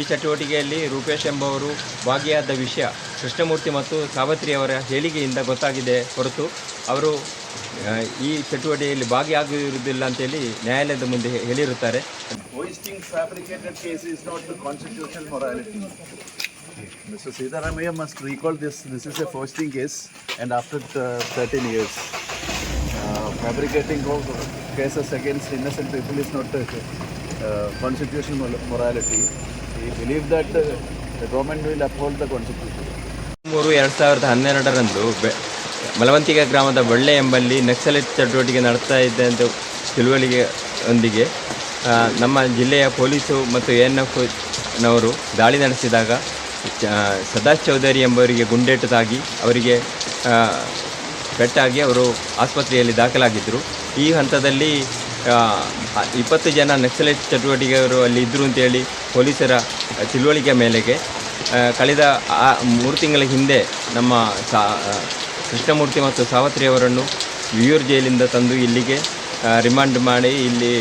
ಈ ಚಟುವಟಿಕೆಯಲ್ಲಿ ರೂಪೇಶ್ ಎಂಬವರು ಭಾಗಿಯಾದ ವಿಷಯ ಕೃಷ್ಣಮೂರ್ತಿ ಮತ್ತು ಸಾವತ್ರಿ ಅವರ ಹೇಳಿಕೆಯಿಂದ ಗೊತ್ತಾಗಿದೆ ಹೊರತು ಅವರು ಈ ಚಟುವಟಿಕೆಯಲ್ಲಿ ಭಾಗಿಯಾಗಿರುವುದಿಲ್ಲ ಅಂತೇಳಿ ನ್ಯಾಯಾಲಯದ ಮುಂದೆ ಹೇಳಿರುತ್ತಾರೆ Mr. Siddharam here must recall this, this is a foisting case and after uh, 13 years, uh, fabricating of not a uh, constitutional mor- morality. We believe that uh, the government will uphold the constitution. ಮೂರು ಎರಡು ಸಾವಿರದ ಹನ್ನೆರಡರಂದು ಬೆ ಮಲವಂತಿಗ ಗ್ರಾಮದ ಬಳ್ಳೆ ಎಂಬಲ್ಲಿ Naxalite ಚಟುವಟಿಕೆ ನಡೆಸ್ತಾ ಇದೆ ಅಂತ ತಿಳುವಳಿಕೆಯೊಂದಿಗೆ ಆ, ನಮ್ಮ ಜಿಲ್ಲೆಯ ಪೊಲೀಸು ಮತ್ತು ಎ ಎನ್ ಎಫ್ನವರು ದಾಳಿ ನಡೆಸಿದಾಗ ಸದಾಶ್ ಚೌಧರಿ ಎಂಬವರಿಗೆ ಗುಂಡೇಟು ತಾಗಿ ಅವರಿಗೆ ಪೆಟ್ಟಾಗಿ ಅವರು ಆಸ್ಪತ್ರೆಯಲ್ಲಿ ದಾಖಲಾಗಿದ್ದರು ಈ ಹಂತದಲ್ಲಿ ಇಪ್ಪತ್ತು ಜನ ನಕ್ಸಲೈಟ್ ಚಟುವಟಿಕೆಯವರು ಅಲ್ಲಿ ಇದ್ದರು ಅಂತೇಳಿ ಪೊಲೀಸರ ತಿಳುವಳಿಕೆ ಮೇಲೆಗೆ ಕಳೆದ ಮೂರು ತಿಂಗಳ ಹಿಂದೆ ನಮ್ಮ ಸಾ ಕೃಷ್ಣಮೂರ್ತಿ ಮತ್ತು ಸಾವತ್ರಿಯವರನ್ನು ವಿಯೂರ್ ಜೈಲಿಂದ ತಂದು ಇಲ್ಲಿಗೆ ರಿಮಾಂಡ್ ಮಾಡಿ ಇಲ್ಲಿ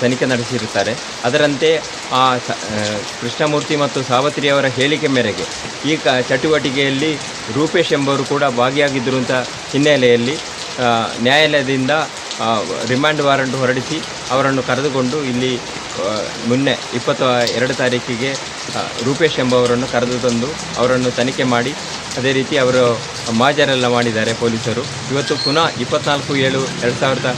ತನಿಖೆ ನಡೆಸಿರುತ್ತಾರೆ. ಅದರಂತೆ ಆ ಕೃಷ್ಣಮೂರ್ತಿ ಮತ್ತು ಸಾವತ್ರಿಯವರ ಹೇಳಿಕೆ ಮೇರೆಗೆ ಈ ಕ, ಚಟುವಟಿಕೆಯಲ್ಲಿ ರೂಪೇಶ್ ಎಂಬವರು ಕೂಡ ಭಾಗಿಯಾಗಿದ್ದರು ಅಂತ ಹಿನ್ನೆಲೆಯಲ್ಲಿ ನ್ಯಾಯಾಲಯದಿಂದ ರಿಮಾಂಡ್ ವಾರಂಟ್ ಹೊರಡಿಸಿ ಅವರನ್ನು ಕರೆದುಕೊಂಡು ಇಲ್ಲಿ ಮೊನ್ನೆ ಇಪ್ಪತ್ತ ಎರಡು ತಾರೀಕಿಗೆ ರೂಪೇಶ್ ಎಂಬವರನ್ನು ಕರೆದು ತಂದು ಅವರನ್ನು ತನಿಖೆ ಮಾಡಿ ಅದೇ ರೀತಿ ಅವರು ಮಾಜರೆಲ್ಲ ಮಾಡಿದ್ದಾರೆ ಪೊಲೀಸರು. ಇವತ್ತು ಪುನಃ ಇಪ್ಪತ್ನಾಲ್ಕು ಏಳು ಎರಡು ಸಾವಿರದ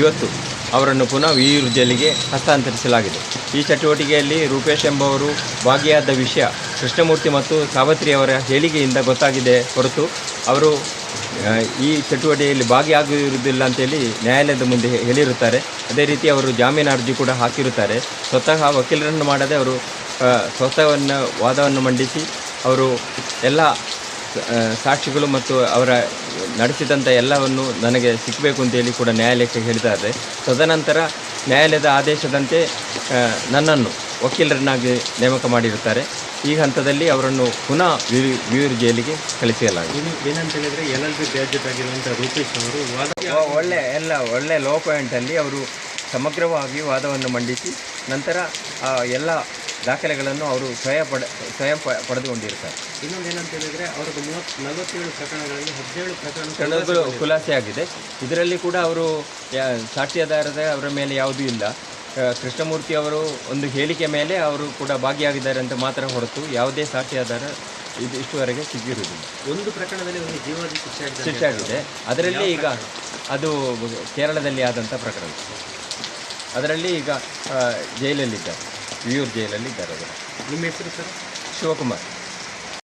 ಇವತ್ತು ಅವರನ್ನು ಪುನಃ ವಿಯೂರು ಜೈಲಿಗೆ ಹಸ್ತಾಂತರಿಸಲಾಗಿದೆ. ಈ ಚಟುವಟಿಕೆಯಲ್ಲಿ ರೂಪೇಶ್ ಎಂಬವರು ಭಾಗಿಯಾದ ವಿಷಯ ಕೃಷ್ಣಮೂರ್ತಿ ಮತ್ತು ಸಾವತ್ರಿ ಅವರ ಹೇಳಿಕೆಯಿಂದ ಗೊತ್ತಾಗಿದೆ ಹೊರತು ಅವರು ಈ ಚಟುವಟಿಕೆಯಲ್ಲಿ ಭಾಗಿಯಾಗಿರುವುದಿಲ್ಲ ಅಂತೇಳಿ ನ್ಯಾಯಾಲಯದ ಮುಂದೆ ಹೇಳಿರುತ್ತಾರೆ. ಅದೇ ರೀತಿ ಅವರು ಜಾಮೀನು ಅರ್ಜಿ ಕೂಡ ಹಾಕಿರುತ್ತಾರೆ. ಸ್ವತಃ ವಕೀಲರನ್ನು ಮಾಡದೆ ಅವರು ಸ್ವತಃವನ್ನು ವಾದವನ್ನು ಮಂಡಿಸಿ ಅವರು ಎಲ್ಲ ಸಾಕ್ಷಿಗಳು ಮತ್ತು ಅವರ ನಡೆಸಿದಂಥ ಎಲ್ಲವನ್ನು ನನಗೆ ಸಿಕ್ಕಬೇಕು ಅಂತೇಳಿ ಕೂಡ ನ್ಯಾಯಾಲಯಕ್ಕೆ ಹೇಳಿದ್ದಾರೆ. ತದನಂತರ ನ್ಯಾಯಾಲಯದ ಆದೇಶದಂತೆ ನನ್ನನ್ನು ವಕೀಲರನ್ನಾಗಿ ನೇಮಕ ಮಾಡಿರುತ್ತಾರೆ. ಈ ಹಂತದಲ್ಲಿ ಅವರನ್ನು ಪುನಃ ವಿವಿ ವಿವಿರ್ ಜೈಲಿಗೆ ಕಳಿಸಲಾಗಿದೆ. ಏನಂತ ಹೇಳಿದ್ರೆ ಎಲ್ ಎಲ್ ಬಿ ಗ್ರಾಜ್ಯುಯೇಟ್ ಆಗಿರುವಂಥ ರೂಪೇಶ್ ಅವರು ವಾದ ಒಳ್ಳೆ ಎಲ್ಲ ಒಳ್ಳೆ ಲೋ ಪಾಯಿಂಟಲ್ಲಿ ಅವರು ಸಮಗ್ರವಾಗಿ ವಾದವನ್ನು ಮಂಡಿಸಿ ನಂತರ ಎಲ್ಲ ದಾಖಲೆಗಳನ್ನು ಅವರು ಸ್ವಯಂ ಪಡ ಸ್ವಯಂ ಪಡೆದುಕೊಂಡಿರ್ತಾರೆ ಇನ್ನೊಂದು ಏನಂತ ಹೇಳಿದ್ರೆ ಅವ್ರದ್ದು ಮೂವತ್ತು ನಲವತ್ತೇಳು ಪ್ರಕರಣಗಳಲ್ಲಿ ಹದಿನೇಳು ಪ್ರಕರಣ ಪ್ರಕರಣಗಳು ಖುಲಾಸೆ ಆಗಿದೆ ಇದರಲ್ಲಿ ಕೂಡ ಅವರು ಸಾಕ್ಷ್ಯಾಧಾರದ ಅವರ ಮೇಲೆ ಯಾವುದೂ ಇಲ್ಲ. ಕೃಷ್ಣಮೂರ್ತಿ ಅವರು ಒಂದು ಹೇಳಿಕೆ ಮೇಲೆ ಅವರು ಕೂಡ ಭಾಗಿಯಾಗಿದ್ದಾರೆ ಅಂತ ಮಾತ್ರ ಹೊರತು ಯಾವುದೇ ಸಾಕ್ಷ್ಯಾಧಾರ ಇದು ಇಷ್ಟುವರೆಗೆ ಸಿಕ್ಕಿರುವುದಿಲ್ಲ. ಒಂದು ಪ್ರಕರಣದಲ್ಲಿ ಒಂದು ಜೀವಾದಿ ಶಿಕ್ಷೆ ಶಿಕ್ಷೆ ಆಗಿದೆ ಅದರಲ್ಲಿ ಈಗ ಅದು ಕೇರಳದಲ್ಲಿ ಆದಂಥ ಪ್ರಕರಣ. ಅದರಲ್ಲಿ ಈಗ ಜೈಲಲ್ಲಿದ್ದಾರೆ. ವಿಯೂರ್ ಜೈಲಲ್ಲಿದ್ದಾರೆ ಅವರು. ನಿಮ್ಮ ಹೆಸರು ಸರ್? ಶಿವಕುಮಾರ್.